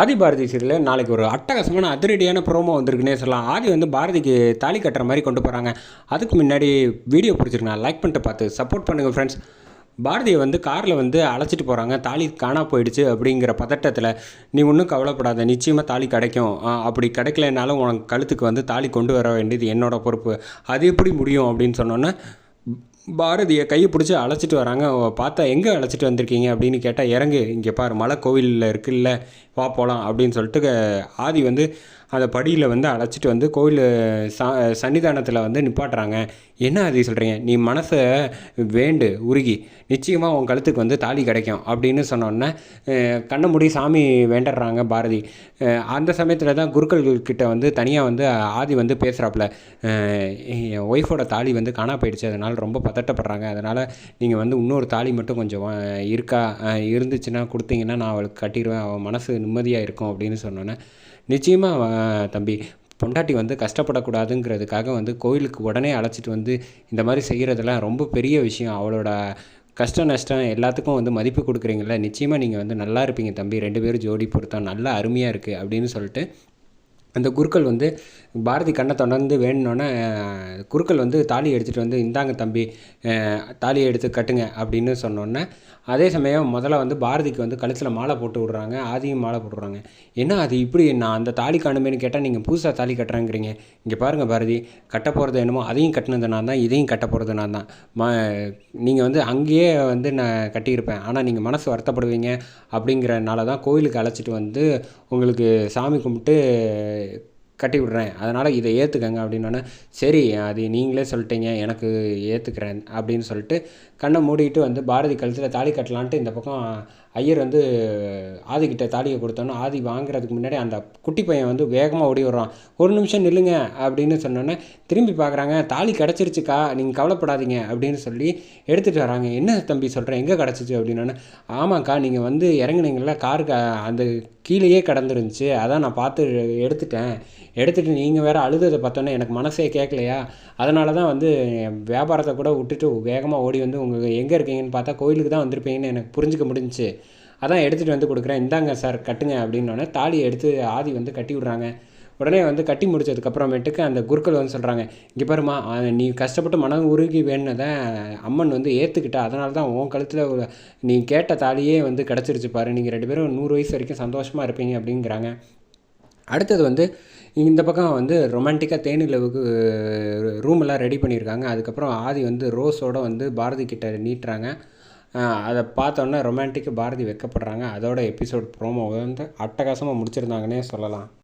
ஆதி பாரதி சீரியலில் நாளைக்கு ஒரு அட்டகாசமான அதிரடியான ப்ரோமோ வந்திருக்குன்னே சொல்லலாம். ஆதி வந்து பாரதிக்கு தாலி கட்டுற மாதிரி கொண்டு போகிறாங்க அதுக்கு முன்னாடி வீடியோ பிடிச்சிருக்கு லைக் பண்ணிட்டு பார்த்து சப்போர்ட் பண்ணுங்கள் ஃப்ரெண்ட்ஸ் பாரதியை வந்து காரில் வந்து அழைச்சிட்டு போகிறாங்க தாலி காணா போயிடுச்சு அப்படிங்கிற பதட்டத்தில் நீ ஒன்றும் கவலைப்படாத. நிச்சயமாக தாலி கிடைக்கும். அப்படி கிடைக்கலனாலும் உனக்கு கழுத்துக்கு வந்து தாலி கொண்டு வர வேண்டியது என்னோடய பொறுப்பு. அது எப்படி முடியும்? அப்படின்னு சொன்னோன்னே பாரதியை கையை பிடிச்சி அழைச்சிட்டு வராங்க. பார்த்தா எங்கே அழைச்சிட்டு வந்திருக்கீங்க அப்படின்னு கேட்டால் இறங்கு இங்கே பாரு மலை கோவிலில் இருக்குல்ல வா போகலாம் அப்படின்னு சொல்லிட்டு ஆதி வந்து அதை படியில் வந்து அழைச்சிட்டு வந்து கோயில் சா சன்னிதானத்தில் வந்து நிப்பாட்டுறாங்க. என்ன அது சொல்கிறீங்க நீ மனசை வேண்டு உருகி நிச்சயமாக உன் கழுத்துக்கு வந்து தாலி கிடைக்கும் அப்படின்னு சொன்னோன்னே அஹ், கண்ணை மூடி சாமி வேண்டறாங்க பாரதி. அந்த சமயத்தில் தான் குருக்கள்கிட்ட வந்து தனியாக வந்து ஆதி வந்து பேசுகிறாப்புல என் ஒய்ஃபோட தாலி வந்து காணா போயிடுச்சு அதனால் ரொம்ப பதட்டப்படுறாங்க. அதனால் நீங்கள் வந்து இன்னொரு தாலி மட்டும் கொஞ்சம் இருக்கா இருந்துச்சுன்னா கொடுத்தீங்கன்னா நான் அவளுக்கு கட்டிடுவேன். அவள் மனசு நிம்மதியாக இருக்கும் அப்படின்னு சொன்னோன்னே நிச்சயமாக தம்பி பொண்டாட்டி வந்து கஷ்டப்படக்கூடாதுங்கிறதுக்காக வந்து கோயிலுக்கு உடனே அழைச்சிட்டு வந்து இந்த மாதிரி செய்கிறதெல்லாம் ரொம்ப பெரிய விஷயம். அவளோட கஷ்ட நஷ்டம் எல்லாத்துக்கும் வந்து மதிப்பு கொடுக்குறீங்கள நிச்சயமாக நீங்கள் வந்து நல்லா இருப்பீங்க தம்பி. ரெண்டு பேரும் ஜோடி பொருத்தம் நல்லா அருமையாக இருக்குது அப்படின்னு சொல்லிட்டு அந்த குருக்கள் வந்து பாரதி கண்ணை தொடர்ந்து வேணுன்னொன்னே குருக்கள் வந்து தாலி எடுத்துகிட்டு வந்து இந்தாங்க தம்பி தாலியை எடுத்து கட்டுங்க அப்படின்னு சொன்னோன்னே அதே சமயம் முதல்ல வந்து பாரதிக்கு வந்து கழுத்தில் மாலை போட்டு விட்றாங்க ஆதியும் மாலை போட்டு ஏன்னா அது இப்படி? நான் அந்த தாலி காணுமேனு கேட்டால் நீங்கள் புதுசாக தாலி கட்டுறேங்கிறீங்க. இங்கே பாருங்கள் பாரதி கட்ட போகிறது என்னமோ அதையும் கட்டினது நான் தான் இதையும் கட்ட போகிறது நான் தான். ம நீங்கள் வந்து அங்கேயே வந்து நான் கட்டியிருப்பேன். ஆனால் நீங்கள் மனசு வருத்தப்படுவீங்க அப்படிங்கிறனால தான் கோயிலுக்கு அழைச்சிட்டு வந்து உங்களுக்கு சாமி கும்பிட்டு eh, கட்டி விடுறேன் அதனால் இதை ஏற்றுக்கங்க அப்படின்னோடனே சரி அது நீங்களே சொல்லிட்டீங்க எனக்கு ஏற்றுக்கிறேன் அப்படின்னு சொல்லிட்டு கண்ணை மூடிட்டு வந்து பாரதி கழுத்தில் தாலி கட்டலான்ட்டு இந்த பக்கம் ஐயர் வந்து ஆதிக்கிட்ட தாலியை கொடுத்தோன்னே ஆதி வாங்குறதுக்கு முன்னாடி அந்த குட்டி பையன் வந்து வேகமாக ஓடி வர்றான். ஒரு நிமிஷம் நில்லுங்க அப்படின்னு சொன்னோன்னே திரும்பி பார்க்குறாங்க தாலி கிடச்சிருச்சுக்கா நீங்கள் கவலைப்படாதீங்க அப்படின்னு சொல்லி எடுத்துகிட்டு வராங்க. என்ன தம்பி சொல்கிறேன் எங்கே கிடச்சிச்சு? அப்படின்னோடனே ஆமாக்கா நீங்கள் வந்து இறங்குனீங்களா காருக்கு அந்த கீழேயே கிடந்துருந்துச்சு அதான் நான் பார்த்து எடுத்துட்டேன். எடுத்துகிட்டு நீங்கள் வேறு அழுததை பார்த்தோன்னே எனக்கு மனசே கேட்கலையா அதனால தான் வந்து வியாபாரத்தை கூட விட்டுட்டு வேகமாக ஓடி வந்து உங்கள் எங்கே இருக்கீங்கன்னு பார்த்தா கோயிலுக்கு தான் வந்திருப்பீங்கன்னு எனக்கு புரிஞ்சுக்க முடிஞ்சுச்சு. அதான் எடுத்துகிட்டு வந்து கொடுக்குறேன். இந்தாங்க சார் கட்டுங்க அப்படின்னோடனே தாலியை எடுத்து ஆதி வந்து கட்டி விட்றாங்க. உடனே வந்து கட்டி முடிச்சதுக்கப்புறமேட்டுக்கு அந்த குருக்கள் வந்து சொல்கிறாங்க இங்கே பாருமா நீ கஷ்டப்பட்டு மனம் உருகி வேணுனதை அம்மன் வந்து ஏற்றுக்கிட்டா அதனால தான் உன் கழுத்தில் நீ கேட்ட தாலியே வந்து கிடச்சிருச்சு பாரு. நீங்கள் ரெண்டு பேரும் நூறு வயசு வரைக்கும் சந்தோஷமாக இருப்பீங்க அப்படிங்கிறாங்க. அடுத்தது வந்து இந்த பக்கம் வந்து ரொமான்டிக்காக தேனிலவுக்கு ரூம் எல்லாம் ரெடி பண்ணியிருக்காங்க. அதுக்கப்புறம் ஆதி வந்து ரோஸோட வந்து பாரதி கிட்ட நீட்டுறாங்க. அதை பார்த்தோன்னே ரொமான்டிக்காக பாரதி வெக்கப்படுறாங்க. அதோட எபிசோட் ப்ரோமோ வந்து அட்டகாசமாக முடிச்சிருந்தாங்கன்னே சொல்லலாம்.